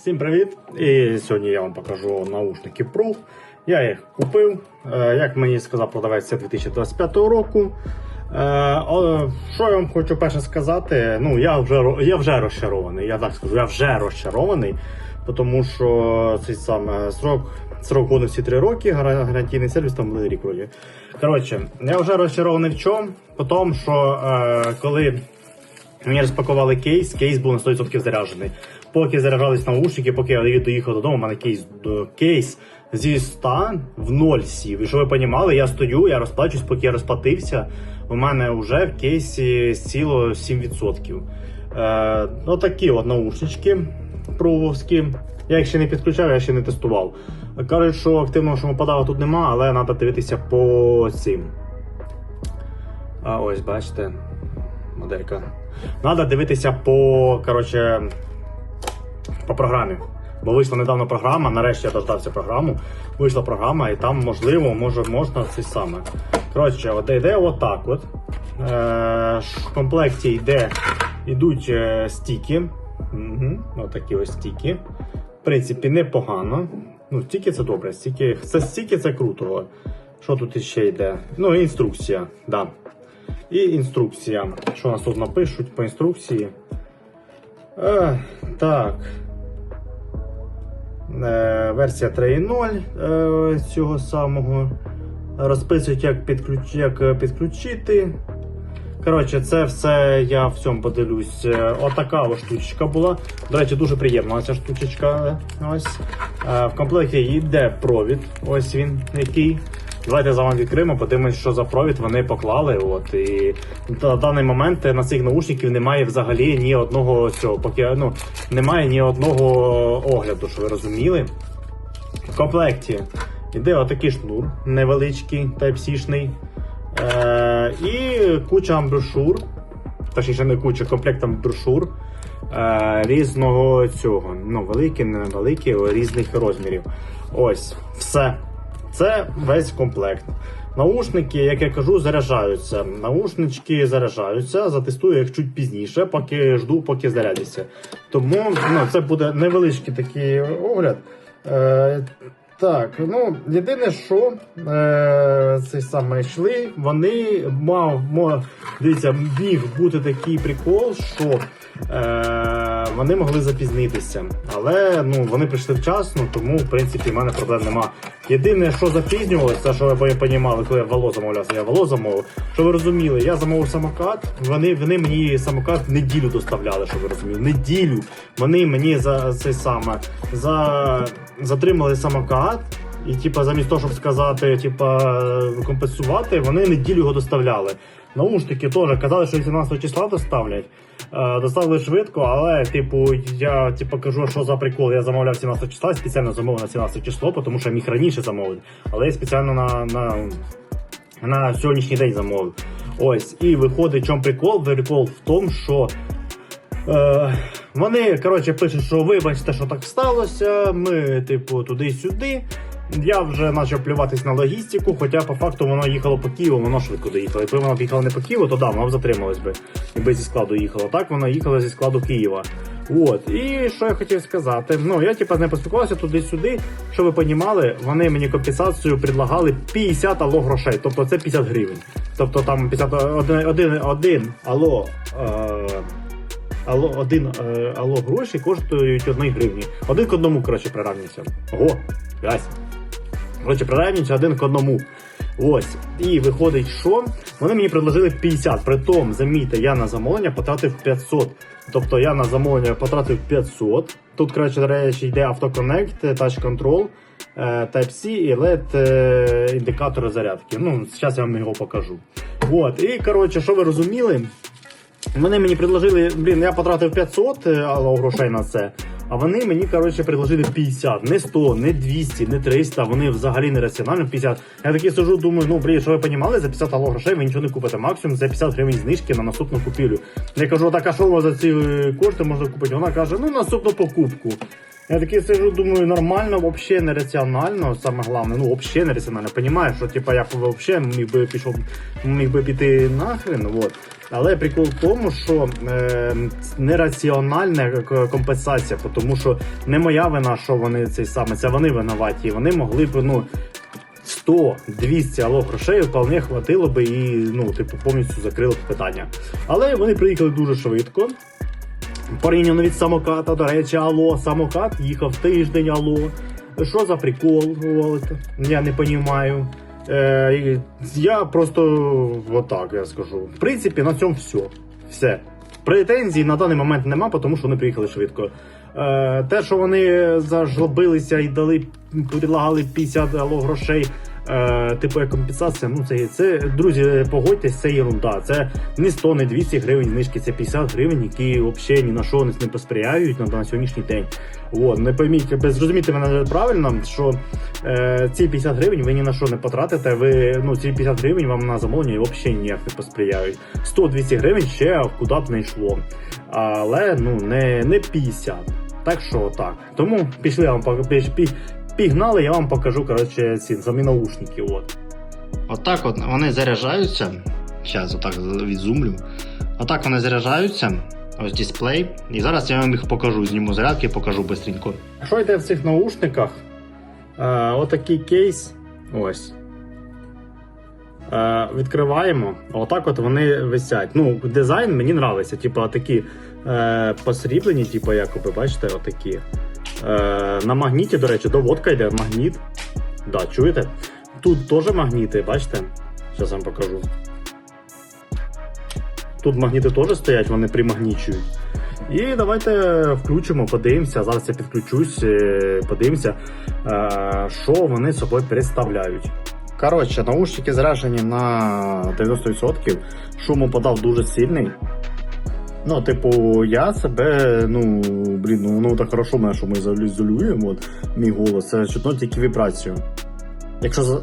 Всім привіт! І сьогодні я вам покажу наушники Pro. Я їх купив. Е, Як мені сказав продавець, це 2025 року. Е, Що я вам хочу перше сказати? Ну, я вже, я вже розчарований. Я так скажу, я вже розчарований, тому що цей саме срок, срок годності 3 роки, гарантійний сервіс там рік вроді. Коротше, я вже розчарований в чому? Тому, що е, коли Мені розпакували кейс, кейс був на 100% заряджений. Поки заряджались наушники, поки я доїхав додому, у мене кейс, до- кейс зі 100 в 0 сів. І що ви розуміли, я стою, я розплачусь, поки я розплатився. У мене вже в кейсі сіло 7%. Е, отакі от наушнички прововські. Я їх ще не підключав, я ще не тестував. Кажуть, що активного шумопадава тут нема, але треба дивитися по цим. А ось бачите, моделька. Надо дивитися по, коротше, по програмі. Бо вийшла недавно програма, нарешті я дождався програму. Вийшла програма, і там можливо, може, можна це саме. Коротше, от йде отак от. Е, в комплекті йде, йдуть е, стіки. Угу, отакі ось стіки. В принципі, непогано. Ну, стіки це добре. Стіки, це стіки це круто. Що тут ще йде? Ну, інструкція, да. І інструкція. Що нас тут напишуть по інструкції? Е, так. Е, версія 3.0 е, цього самого. Розписують, як, підключ... як е, підключити. Коротше, це все я в цьому поділюсь. Отака ось штучка була. До речі, дуже приємна ця штучечка. Ось. В комплекті йде провід. Ось він який. Давайте за вами відкриємо, подивимось, що за провід вони поклали. От і на даний момент на цих наушників немає взагалі ні одного цього, поки ну немає ні одного огляду, що ви розуміли. В комплекті йде отакий шнур невеличкий, Type-C-шний. Е, і куча брошур, точніше не куча, комплект там брошур е, різного цього. Ну, великі, невеликі, різних розмірів. Ось, все. Це весь комплект. Наушники, як я кажу, заряджаються. Наушнички заряджаються, затестую їх чуть пізніше, поки жду, поки зарядяться. Тому ну, це буде невеличкий такий огляд. Так, ну єдине, що е, цей саме йшли, вони мав, мав, дивіться, міг бути такий прикол, що е, вони могли запізнитися. Але ну, вони прийшли вчасно, тому в принципі в мене проблем нема. Єдине, що запізнювалося, що ви розуміли, коли я вало замовлявся, я вало замовив. Що ви розуміли, я замовив самокат, вони, вони мені самокат неділю доставляли, що ви розуміли. Неділю. Вони мені за це саме за, затримали самокат. І, типа, замість того, щоб сказати, типа, компенсувати, вони неділю його доставляли. Наушники теж казали, що 18 числа доставлять. Е, доставили швидко, але, типу, я типу, кажу, що за прикол. Я замовляв 17 числа, спеціально замовив на 17 число, тому що я міг раніше замовити. Але я спеціально на, на, на сьогоднішній день замовив. Ось, і виходить, в чому прикол? Прикол в тому, що Е, вони коротше пишуть, що вибачте, що так сталося. Ми, типу, туди-сюди. Я вже почав плюватись на логістику, хоча по факту воно їхало по Києву, воно швидко доїхало. Якби воно їхало не по Києву, то да, воно б затрималось би, якби зі складу їхало. Так воно їхало зі складу Києва. От, і що я хотів сказати? Ну, я типа не поспілкувався туди-сюди. Що ви понімали, вони мені компенсацію предлагали 50 ало грошей, тобто це 50 гривень. Тобто там 50, один, один, алло. Е, Алло, один е, алло гроші коштують 1 гривні. Один к одному, коротше, приравнюється. Ого, гась. Коротше, приравнюється один к одному. Ось. І виходить, що вони мені предложили 50. Притом, замітьте, я на замовлення потратив 500. Тобто я на замовлення потратив 500. Тут, коротше, речі, йде автоконнект, Touch Control, е, Type-C і LED е, індикатори зарядки. Ну, зараз я вам його покажу. От. І коротше, що ви розуміли? Вони мені предложили, блін, я потратив 500 е, грошей на це. А вони мені, коротше, предложили 50, не 100, не 200, не 300, вони взагалі не раціонально 50. Я такий сижу, думаю, ну блін, що ви понімали, за 50 алло грошей ви нічого не купите. Максимум за 50 гривень знижки на наступну купівлю. Я кажу, так а що у вас за ці е, кошти можна купити? Вона каже, ну наступну покупку. Я такий сижу, думаю, нормально, взагалі нераціонально, саме головне, ну взагалі нераціонально. Понімаю, що типа я взагалі міг би пішов, міг би піти нахрен. Вот. Але прикол в тому, що е, нераціональна компенсація, тому що не моя вина, що вони цей саме, це вони винуваті. Вони могли б, ну. 100-200 алло грошей вполне хватило би і ну, типу, повністю закрили б питання. Але вони приїхали дуже швидко. Порівняно від самоката, до речі, алло, самокат їхав тиждень, алло. Що за прикол? Я не розумію. Е, я просто отак я скажу. В принципі, на цьому все. Все. Претензій на даний момент нема, тому що вони приїхали швидко. Е, те, що вони зажлобилися і дали, предлагали 50 алло грошей. Е, типу як компенсація, ну це, це друзі, погодьтесь, це ерунда. Це не 100, не 200 гривень знижки, це 50 гривень, які взагалі ні на що не посприяють на, на сьогоднішній день. От, не пойміть, без зрозумійте мене правильно, що е, ці 50 гривень ви ні на що не потратите. Ви ну ці 50 гривень вам на замовлення взагалі ніяк не посприяють. 100-200 гривень ще куди б не йшло. Але ну не, не 50. Так що так. Тому пішли я вам пігнали, я вам покажу коротше ці самі наушники. От. Отак от вони заряджаються. Зараз отак відзумлю. Отак вони заряджаються. Ось дисплей. І зараз я вам їх покажу. Зніму зарядки, покажу швидко. Що йде в цих наушниках? Е, отакий кейс. Ось. Е, відкриваємо. Отак от вони висять. Ну, дизайн мені подобається. Типу, такі е, посріблені, типу, якоби, бачите, отакі. Е, на магніті, до речі, доводка йде, магніт. Да, чуєте? Тут теж магніти, бачите? Зараз вам покажу. Тут магніти теж стоять, вони примагнічують. І давайте включимо, подивимося. Зараз я підключусь, е, подивимося, е, що вони собою представляють. Коротше, наушники заряджені на 90%. Шуму подав дуже сильний. Ну, типу, я себе, ну, блін, ну воно так хорошо мене, що ми ізолює, от, мій голос, це чутно тільки вібрацію. Якщо,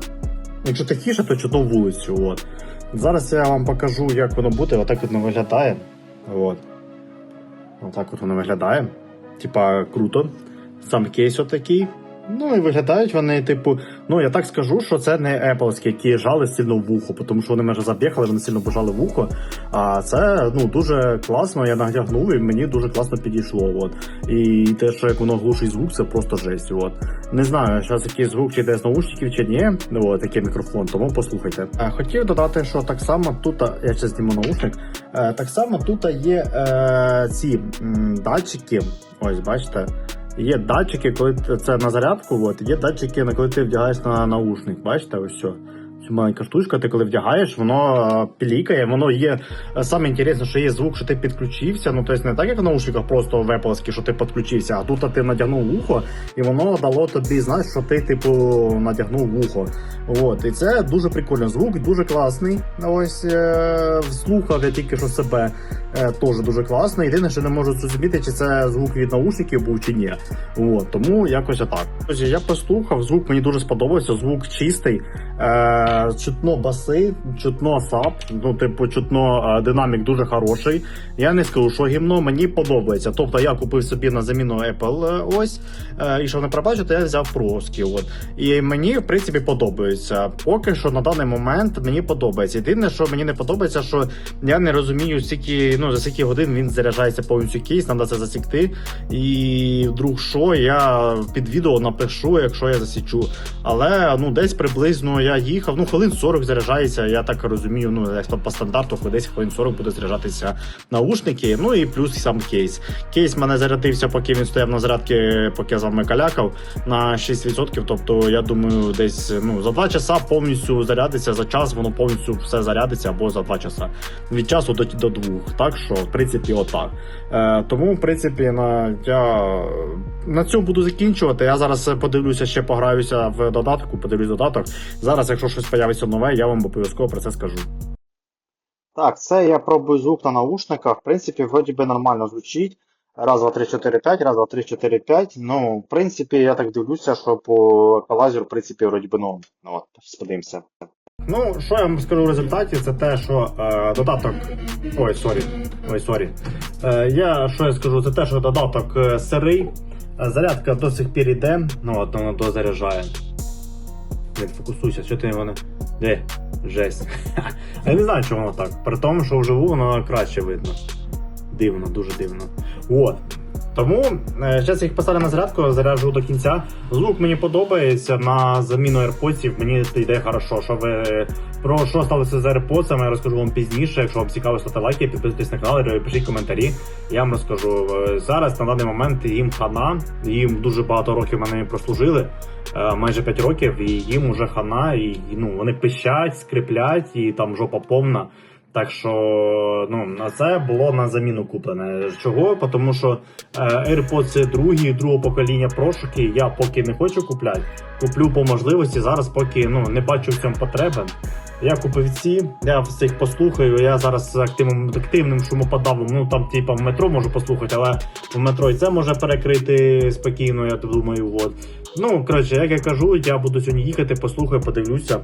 якщо тихіше, то чутно вулицю. От. Зараз я вам покажу, як воно буде, отак от воно виглядає. От. Отак от воно виглядає. Типа круто. Сам кейс отакий. Ну і виглядають вони, типу, ну я так скажу, що це не Apple, які жали сильно вухо, тому що вони майже забігали, вони сильно пожали вухо. А це ну дуже класно, я надягнув і мені дуже класно підійшло. От. І те, що як воно глушить звук, це просто жесть. От. Не знаю, зараз який звук чи йде з наушників чи ні, от, такий мікрофон, тому послухайте. Е, Хотів додати, що так само тут, я ще зніму наушник, е, так само тут є е, ці датчики, ось бачите. Є датчики, коли це на зарядку, от, є датчики, на коли ти вдягаєш на наушник. Бачите, ось все. Маленька штучка, ти коли вдягаєш, воно е, пілікає, воно є. е, Саме інтересне, що є звук, що ти підключився. Ну, тобто не так, як в наушниках, просто в що ти підключився, а тут ти надягнув вухо, і воно дало тобі знати, що ти, типу, надягнув вухо. От, і це дуже прикольно. Звук дуже класний. Ось е, слухав я тільки що себе е, теж дуже класно. Єдине, що не можу зрозуміти, чи це звук від наушників був чи ні. От, тому якось отак. Я послухав, звук мені дуже сподобався, звук чистий, чутно баси, чутно сап, ну, типу, чутно е, динамік дуже хороший. Я не скажу, що гімно мені подобається. Тобто я купив собі на заміну Apple е, ось, е, і що не пробачите, я взяв Проски. От. І мені, в принципі, подобається. Поки що на даний момент мені подобається. Єдине, що мені не подобається, що я не розумію, скільки, ну, за скільки годин він заряджається повністю кейс, треба це засікти. І вдруг що, я під відео напишу, якщо я засічу. Але ну десь приблизно я їхав, ну хвилин 40 заряджається, я так розумію, ну десь по стандарту десь хвилин 40 буде заряджатися наушники. Ну і плюс сам кейс. Кейс мене зарядився, поки він стояв на зарядці, поки я з вами калякав на 6%. Тобто, я думаю, десь ну за 2 часа повністю зарядиться, за час воно повністю все зарядиться або за 2 часа. Від часу до, до двох. Так що, в принципі, отак. Е, тому, в принципі, на я на цьому буду закінчувати. Я зараз подивлюся, ще пограюся в додатку, подивлюсь додаток. Зараз, якщо щось появиться нове, я вам обов'язково про це скажу. Так, це я пробую звук на наушниках. В принципі, вроді би нормально звучить. Раз, два, три, чотири, п'ять, раз, два, три, чотири, п'ять. Ну, в принципі, я так дивлюся, що по еквалайзеру, в принципі, вроді би норм. Ну, от, подивимося. Ну, що я вам скажу в результаті, це те, що е, додаток. Ой, сорі. Ой, сорі. Е, я що я скажу, це те, що додаток е, сирий. Е, Зарядка до сих пір іде, ну от воно дозаряджає. Блін, фокусуйся, що ти мене. Де? Жесть. Я не знаю, чому воно так. При тому, що вживу воно краще видно. Дивно, дуже дивно. От. Тому зараз я їх поставлю на зарядку, заряджу до кінця. Звук мені подобається на заміну AirPods, мені це йде хорошо. Що ви про що сталося з AirPods, я розкажу вам пізніше. Якщо вам цікаво, ставте лайки, підписуйтесь на канал, пишіть коментарі. Я вам розкажу. Е, Зараз на даний момент їм хана, їм дуже багато років мене прослужили, е, майже 5 років, і їм уже хана, і ну вони пищать, скриплять, і там жопа повна. Так що ну, на це було на заміну куплене. Чого? Тому що е, AirPods другі, другого покоління прошуки я поки не хочу купляти. Куплю по можливості. Зараз поки ну, не бачу в цьому потреби. Я купив ці, я всіх послухаю. Я зараз активним, активним шумоподавом. Ну там, типа, в метро можу послухати, але в метро і це може перекрити спокійно, я думаю. От. Ну, коротше, як я кажу, я буду сьогодні їхати, послухаю, подивлюся.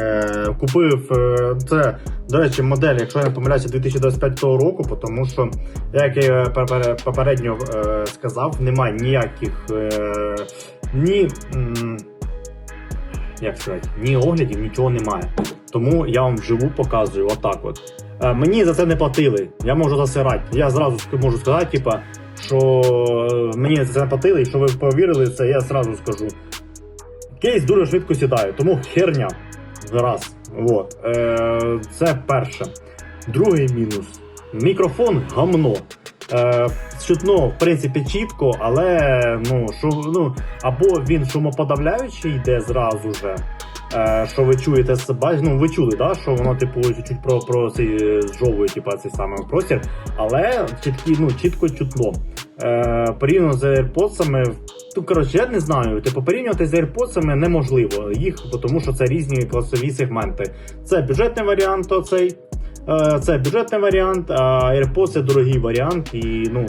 Е, купив е, це, до речі, модель, якщо я не помиляюся, 2025 року, тому що, як я попередньо е, сказав, немає ніяких ні. Як сказати, ні оглядів, нічого немає. Тому я вам вживу показую отак от. Мені за це не платили. Я можу засирати. Я зразу можу сказати, типа, що мені за це не платили, і що ви повірили це, я зразу скажу. Кейс дуже швидко сідає, тому херня. Раз. Вот. Е, це перше. Другий мінус. Мікрофон гамно. Е, чутно, в принципі, чітко, але ну, що, ну, або він шумоподавляючий йде зразу же. Е, що ви чуєте ну ви чули, да, що воно типу чуть-чуть про, про цей жовує, типу, цей самий простір, але чіткі, ну, чітко чутно. Е, порівняно з AirPods, Ну, коротше, я не знаю. Типу, порівнювати з AirPods неможливо їх, тому що це різні класові сегменти. Це бюджетний варіант, оцей. е, Це бюджетний варіант, а AirPods це дорогий варіант. І ну.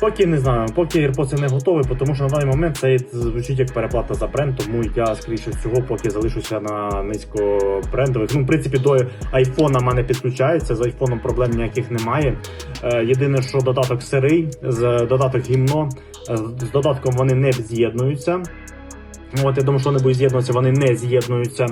Поки не знаю, поки AirPods не готові, тому що на даний момент це звучить як переплата за бренд, тому я скоріше всього поки залишуся на низькобрендових. Ну, в принципі, до айфона мене підключається, з айфоном проблем ніяких немає. Е, єдине, що додаток сирий, з додаток гімно, з додатком вони не з'єднуються. От, я думаю, що вони будуть з'єднуватися, вони не з'єднуються.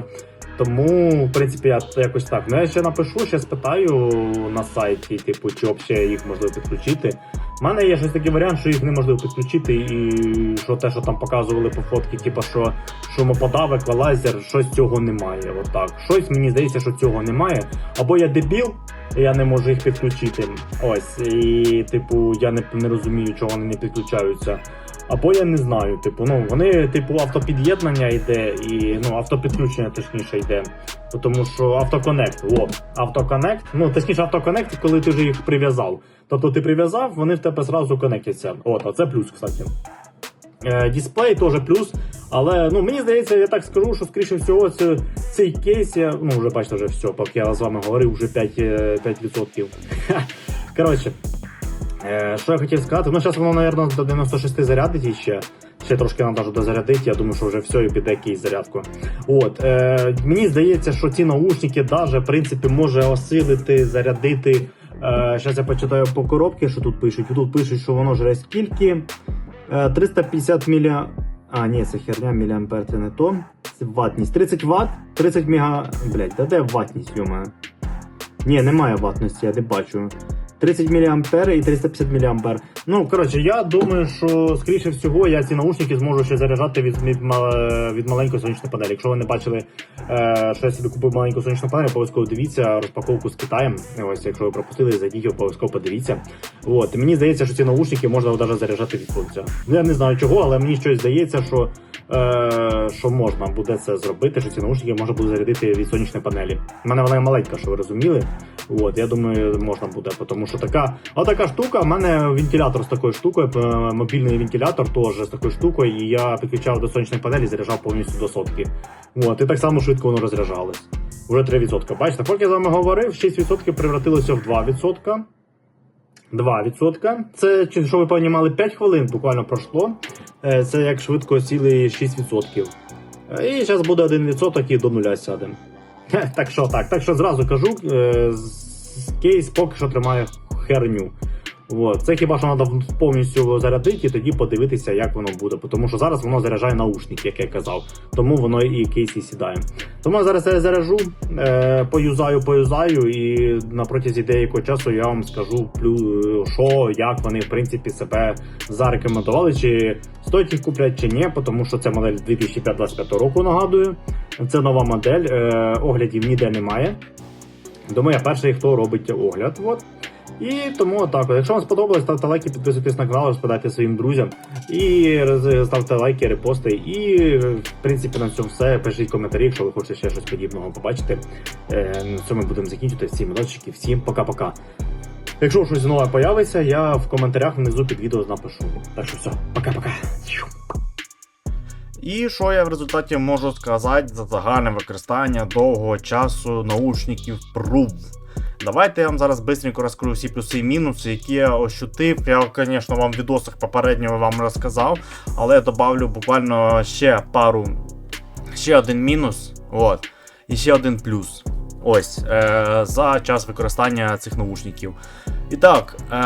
Тому, в принципі, я якось так. Ну, я ще напишу, ще спитаю на сайті, типу, чи взагалі їх можливо підключити. У мене є щось такий варіант, що їх неможливо підключити, і що те, що там показували по фотки, типу, що шумоподав, еквалайзер, щось цього немає. Отак. Щось мені здається, що цього немає. Або я дебіл, і я не можу їх підключити. Ось. І, типу, я не, не розумію, чого вони не підключаються. Або я не знаю, типу, ну вони, типу, автопід'єднання йде і ну, автопідключення точніше йде. Тому що автоконект, о, автоконект, ну точніше автоконект, коли ти вже їх прив'язав. Тобто ти прив'язав, вони в тебе зразу конектяться. От, а це плюс, кстати. Е, Дисплей теж плюс. Але ну мені здається, я так скажу, що скоріше всього це, цей кейс, я, ну вже бачите, вже все, поки я з вами говорив, вже 5%. е, 5%. Коротше, Е, Що я хотів сказати? Ну, зараз воно, мабуть, до 96 зарядить ще. Ще трошки треба дозарядити. Я думаю, що вже все і піде якийсь зарядку. От е, мені здається, що ці наушники даже, в принципі, може осилити, зарядити. Е, Зараз я почитаю по коробці, що тут пишуть. Тут пишуть, що воно жре скільки. Е, 350 мілі... А, ні, це херня, міліампер, це не то. Це ватність. 30 Вт, 30 мега. Блять, та де ватність, йома? Ні, немає ватності, я не бачу. 30 мА і 350 мА. Ну, коротше, я думаю, що скоріше всього я ці наушники зможу ще заряджати від, від, маленької сонячної панелі. Якщо ви не бачили, е, що я собі купив маленьку сонячну панель, обов'язково дивіться розпаковку з Китаєм. Ось, якщо ви пропустили, зайдіть, обов'язково подивіться. От, мені здається, що ці наушники можна навіть заряджати від сонця. Ну, Я не знаю чого, але мені щось здається, що, е, що можна буде це зробити, що ці наушники можна буде зарядити від сонячної панелі. У мене вона маленька, що ви розуміли. От, я думаю, можна буде, тому що така, а така штука, в мене вентилятор з такою штукою, е, мобільний вентилятор теж з такою штукою, і я підключав до сонячної панелі, заряджав повністю до сотки. От, і так само швидко воно розряджалось. Уже 3%. Бачите, поки я з вами говорив, 6% превратилося в 2%. 2%. Це, що ви розуміли, 5 хвилин буквально пройшло. Е, Це як швидко сіли 6%. Е, І зараз буде 1% і до нуля сядемо. Так що так, так що зразу кажу, кейс поки що тримає херню. От. Це хіба що треба повністю зарядити і тоді подивитися, як воно буде. Тому що зараз воно заряджає наушники, як я казав. Тому воно і кейс сідає. Тому я зараз я заряджу, е, поюзаю, поюзаю, і на протязі деякого часу я вам скажу, що, як вони в принципі себе зарекомендували, чи стоїть їх купляти, чи ні, тому що це модель 2025 року, нагадую. Це нова модель, е, оглядів ніде немає. Тому я перший, хто робить огляд. От. І тому так. Якщо вам сподобалось, ставте лайки, підписуйтесь на канал, розповідайте своїм друзям. І ставте лайки, репости. І в принципі на цьому все. Пишіть коментарі, якщо ви хочете ще щось подібного побачити. Е, На цьому ми будемо закінчувати. Всім удачки, всім пока-пока. Якщо щось нове появиться, я в коментарях внизу під відео напишу. Так що все, пока-пока. І що я в результаті можу сказати за загальне використання довгого часу наушників PRUV. Давайте я вам зараз швидко розкрию всі плюси і мінуси, які я ощутив. Я, звісно, вам в відосах попередньо вам розказав, але я добавлю буквально ще пару, ще один мінус, от, і ще один плюс. Ось, е, за час використання цих наушників. І так, е,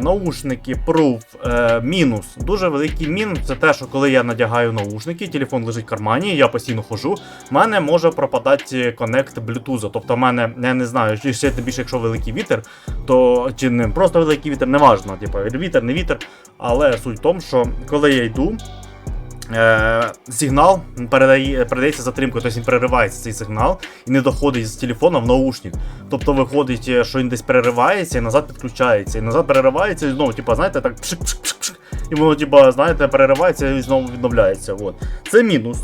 наушники Proof е, мінус. Дуже великий мінус це те, що коли я надягаю наушники, телефон лежить в кармані, я постійно хожу, в мене може пропадати коннект Bluetooth. Тобто, в мене, я не знаю, чи ще більше, якщо великий вітер, то чи не просто великий вітер, неважно, типу, вітер, не вітер. Але суть в тому, що коли я йду. Е, сигнал передає, передається затримкою, тобто він переривається цей сигнал і не доходить з телефона в наушник. Тобто виходить, е, що він десь переривається і назад підключається. І назад переривається і знову, типу, знаєте, так пшик-пшик-пшик. І воно, типу, знаєте, переривається і знову відновляється. От. Це мінус.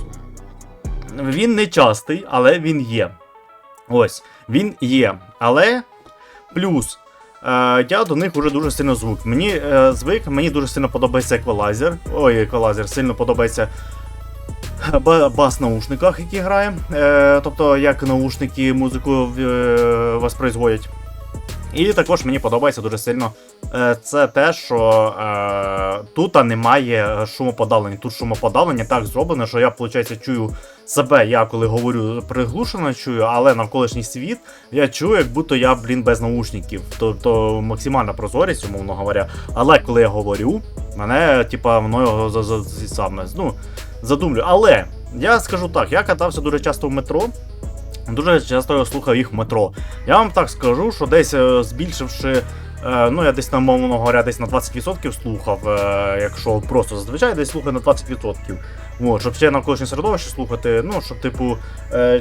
Він не частий, але він є. Ось, він є. Але плюс. Е, я до них вже дуже сильно звук. Мені е, звик, мені дуже сильно подобається еквалайзер. Ой, еквалайзер, сильно подобається бас наушниках, які грає. Е, тобто, як наушники музику воспроизводять. І також мені подобається дуже сильно е, це те, що е, тут немає шумоподавлення. Тут шумоподавлення так зроблено, що я, виходить, чую себе, я коли говорю приглушено чую, але навколишній світ я чую, як будто я, блін, без наушників. Тобто максимальна прозорість, умовно говоря. Але коли я говорю, мене, типа, його за, за, за, саме, ну, задумлю. Але я скажу так, я катався дуже часто в метро. Дуже часто я слухав їх метро. Я вам так скажу, що десь е, збільшивши. е, Ну, я десь на мовно говоря, десь на 20% слухав, е, якщо просто зазвичай десь слухаю на 20%. От, щоб ще навколишнє середовище слухати, ну, щоб, типу,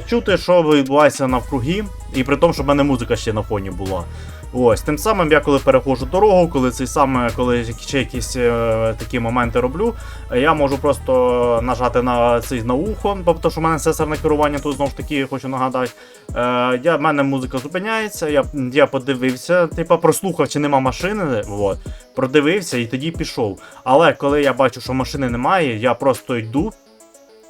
чути, що відбувається навкруги, і при тому, щоб в мене музика ще на фоні була. Ось, тим самим я коли переходжу дорогу, коли цей саме, коли ще якісь е, такі моменти роблю, я можу просто нажати на цей на ухо, тобто що в мене сенсорне керування, тут знову ж таки хочу нагадати. Е, я, в мене музика зупиняється, я, я подивився, типа прослухав, чи нема машини. От, продивився і тоді пішов. Але коли я бачу, що машини немає, я просто йду.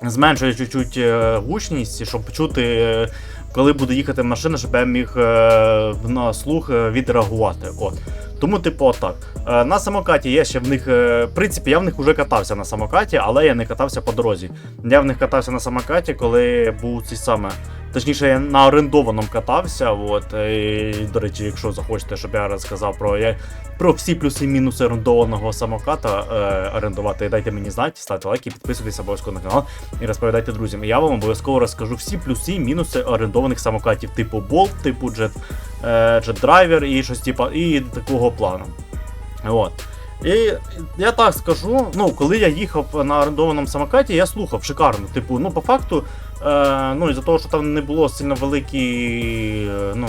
Зменшую чуть-чуть е, гучність, щоб чути, е, коли буде їхати машина, щоб я міг е, на слух е, відреагувати. От. Тому, типу, отак. Е, На самокаті я ще в них. е, В принципі, я в них вже катався на самокаті, але я не катався по дорозі. Я в них катався на самокаті, коли був цей саме. Точніше, я на орендованому катався. От, і, до речі, якщо захочете, щоб я розказав про, я, про всі плюси і мінуси орендованого самоката е, орендувати, дайте мені знати, ставте лайки, підписуйтесь обов'язково на канал і розповідайте друзям. Я вам обов'язково розкажу всі плюси і мінуси орендованих самокатів, типу Bolt, типу Jet, Jet і щось типу, і такого плану. От. І я так скажу, ну, коли я їхав на орендованому самокаті, я слухав шикарно. Типу, ну, по факту, е, ну, із-за того, що там не було сильно великий, е, ну,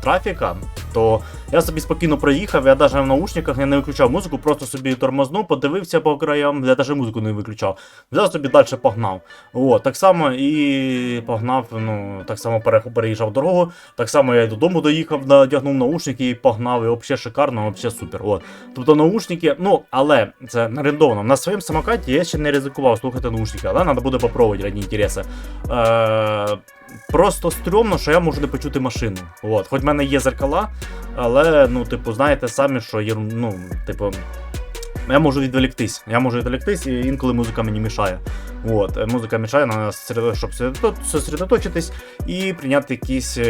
трафіка, то я собі спокійно проїхав, я навіть в наушниках я не виключав музику, просто собі тормознув, подивився по краям, я навіть музику не виключав. Взяв собі далі погнав. От, так само і погнав, ну, так само переїжджав дорогу, так само я додому доїхав, надягнув наушники і погнав, і взагалі шикарно, взагалі супер. От. Тобто наушники, ну, але це орендовано. На своєму самокаті я ще не ризикував слухати наушники, але треба буде попробувати раді інтереси. Е, просто стрьомно, що я можу не почути машину. От. Хоч в мене є зеркала, але, ну, типу, знаєте самі, що є, ну, типу. Я можу відволіктись. Я можу відволіктись, і інколи музика мені мішає. От, е, музика мішає на щоб сосредо- сосредоточитись і прийняти якісь е,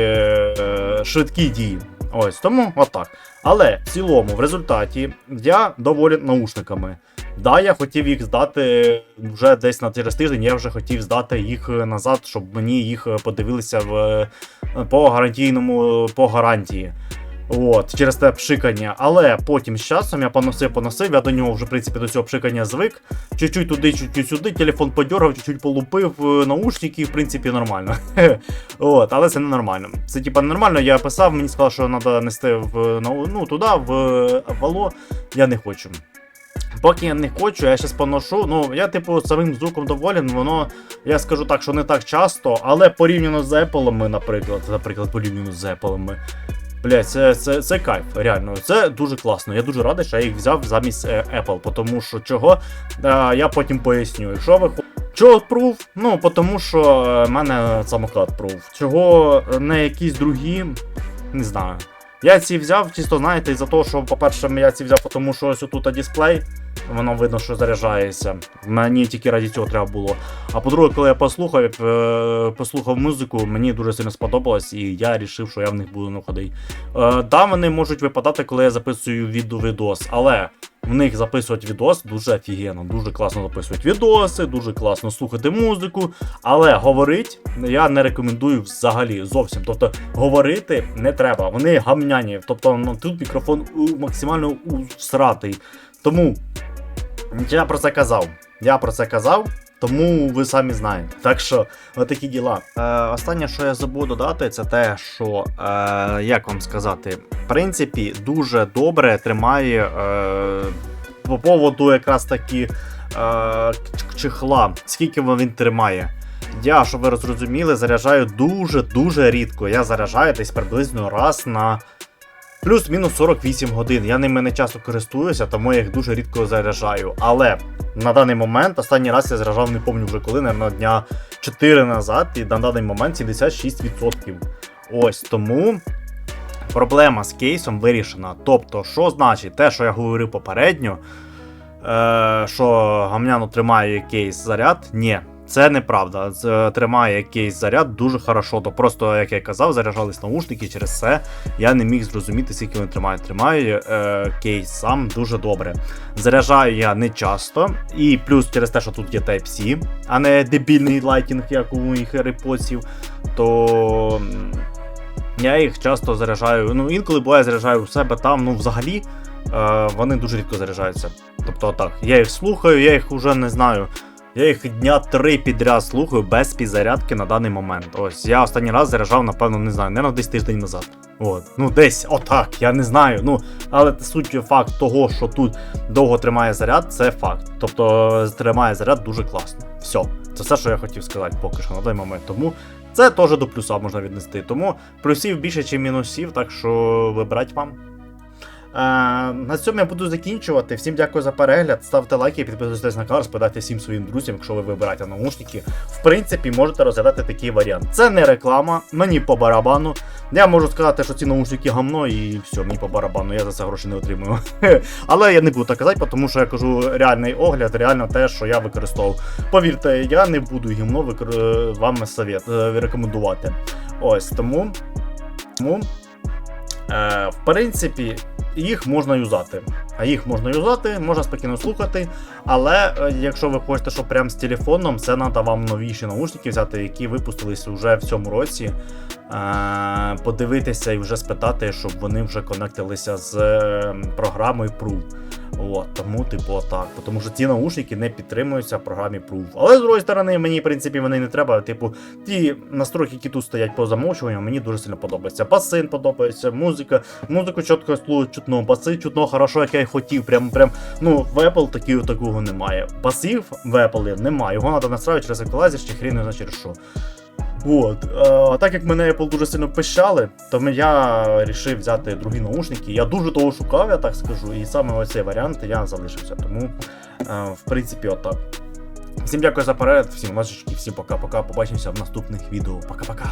е, швидкі дії. Ось тому отак. Але в цілому, в результаті, я доволен наушниками. Да, я хотів їх здати вже десь на через тиждень. Я вже хотів здати їх назад, щоб мені їх подивилися в, по гарантійному по гарантії. От, через те пшикання. Але потім з часом я поносив, поносив, я до нього вже, в принципі, до цього пшикання звик. Чуть-чуть туди, чуть-чуть сюди, телефон подьоргав, чуть-чуть полупив, е, наушники, в принципі, нормально. От, але це не нормально. Це типа нормально, я писав, мені сказали, що треба нести в ну, туди, в вало. Я не хочу. Поки я не хочу, я щас поношу. Ну, я, типу, самим звуком доволен, воно, я скажу так, що не так часто, але порівняно з Apple, наприклад, наприклад, порівняно з Apple, Блять, це, це, це кайф, реально. Це дуже класно. Я дуже радий, що я їх взяв замість е, Apple, тому що чого е, я потім поясню. Якщо ви Чого прув? Ну, тому що е, в мене самокат прув. Чого не якісь другі, не знаю. Я ці взяв, чисто знаєте, із-за того, що, по-перше, я ці взяв, тому що ось тут дисплей, воно видно, що заряджається. Мені тільки раді цього треба було. А по-друге, коли я послухав, е, послухав музику, мені дуже сильно сподобалось, і я вирішив, що я в них буду ну, ходити. Е, да, вони можуть випадати, коли я записую відео відос, але в них записувати відос дуже офігенно, дуже класно записують відоси, дуже класно слухати музику. Але говорить я не рекомендую взагалі зовсім. Тобто говорити не треба. Вони гамняні. Тобто ну, тут мікрофон максимально усратий. Тому я про це казав. Я про це казав. Тому ви самі знаєте. Так що, отакі діла. Е, останнє, що я забув додати, це те, що, е, як вам сказати, в принципі, дуже добре тримає е, по поводу якраз таки е, чехла. Скільки він тримає. Я, щоб ви зрозуміли, заряджаю дуже-дуже рідко. Я заряджаю десь приблизно раз на плюс-мінус 48 годин. Я ними не часто користуюся, тому я їх дуже рідко заряджаю. Але на даний момент, останній раз я заряджав, не пам'ятаю вже коли, на дня 4 назад, і на даний момент 76%. Ось тому. Проблема з кейсом вирішена. Тобто, що значить те, що я говорив попередньо, е, що гамняно тримає кейс заряд? Ні, це неправда. Це тримає кейс заряд дуже хорошо. То просто, як я казав, заряджались наушники, через це я не міг зрозуміти, скільки він тримає. Тримає е, кейс сам дуже добре. Заряджаю я не часто, і плюс через те, що тут є Type-C, а не дебільний лайтінг, як у моїх AirPods, то. я їх часто заряджаю. Ну, інколи буває заряджаю у себе там. Ну, взагалі, е, вони дуже рідко заряджаються. Тобто, так, я їх слухаю, я їх уже не знаю. Я їх дня три підряд слухаю без підзарядки на даний момент. Ось я останній раз заряджав, напевно, не знаю, не десь тиждень назад. От, ну десь отак, я не знаю. Ну, але суть факт того, що тут довго тримає заряд, це факт. Тобто тримає заряд дуже класно. Все, це все, що я хотів сказати поки що на той момент. Тому це теж до плюса можна віднести. Тому плюсів більше, ніж мінусів, так що вибирать вам. На цьому я буду закінчувати. Всім дякую за перегляд. Ставте лайки, підписуйтесь на канал, розповідайте всім своїм друзям, якщо ви вибираєте наушники. В принципі, можете розглядати такий варіант. Це не реклама, мені по барабану. Я можу сказати, що ці наушники гамно, і все, мені по барабану, я за це гроші не отримую. Але я не буду так казати, тому що я кажу реальний огляд, реально те, що я використовував. Повірте, я не буду гімно викор... вам совет, е, рекомендувати. Ось тому. тому е, в принципі, їх можна юзати. А їх можна юзати, можна спокійно слухати. Але е, якщо ви хочете, щоб прям з телефоном, це треба вам новіші наушники взяти, які випустились вже в цьому році. Е, подивитися і вже спитати, щоб вони вже конектилися з е, програмою Proof. От, тому, типу, так. Тому що ці наушники не підтримуються в програмі Proof. Але з другої сторони, мені, в принципі, вони не треба. Типу, ті настройки, які тут стоять по замовчуванню, мені дуже сильно подобається. Басин подобається, музика. Музику чітко слухаю, чутно, баси чутно, хорошо, як я й хотів. Прям, прям, ну, в Apple такі, такого немає. Басів в Apple немає. Його треба настраювати через еквалайзер, чи хрін не знає через що. От. е, А так як мене Apple дуже сильно пищали, то я вирішив взяти другі наушники. Я дуже того шукав, я так скажу, і саме ось цей варіант я залишився. Тому, е, в принципі, отак. Всім дякую за перегляд, всім ласочки, всім пока-пока. Побачимося в наступних відео. Пока-пока.